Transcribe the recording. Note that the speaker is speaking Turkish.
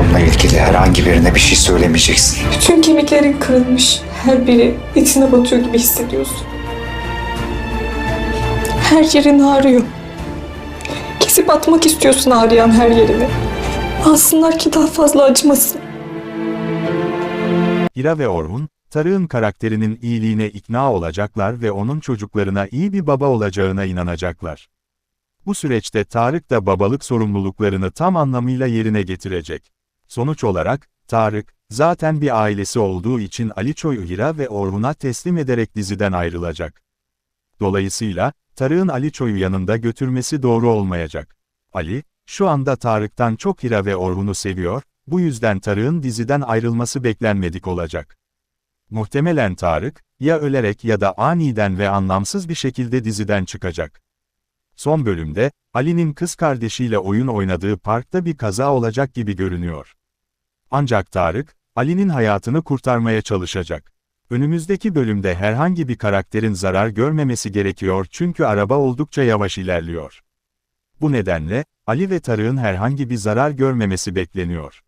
Orhun'la ilgili herhangi birine bir şey söylemeyeceksin. Bütün kemiklerin kırılmış. Her biri etine batıyor gibi hissediyorsun. Her yerin ağrıyor. Kesip atmak istiyorsun ağrıyan her yerini. Alsınlar ki daha fazla acımasın. Hira ve Orhun, Tarık'ın karakterinin iyiliğine ikna olacaklar ve onun çocuklarına iyi bir baba olacağına inanacaklar. Bu süreçte Tarık da babalık sorumluluklarını tam anlamıyla yerine getirecek. Sonuç olarak, Tarık, zaten bir ailesi olduğu için Ali Çoy'u Hira ve Orhun'a teslim ederek diziden ayrılacak. Dolayısıyla, Tarık'ın Ali Çoy'u yanında götürmesi doğru olmayacak. Ali, şu anda Tarık'tan çok Hira ve Orhun'u seviyor, bu yüzden Tarık'ın diziden ayrılması beklenmedik olacak. Muhtemelen Tarık, ya ölerek ya da aniden ve anlamsız bir şekilde diziden çıkacak. Son bölümde, Ali'nin kız kardeşiyle oyun oynadığı parkta bir kaza olacak gibi görünüyor. Ancak Tarık, Ali'nin hayatını kurtarmaya çalışacak. Önümüzdeki bölümde herhangi bir karakterin zarar görmemesi gerekiyor çünkü araba oldukça yavaş ilerliyor. Bu nedenle, Ali ve Tarık'ın herhangi bir zarar görmemesi bekleniyor.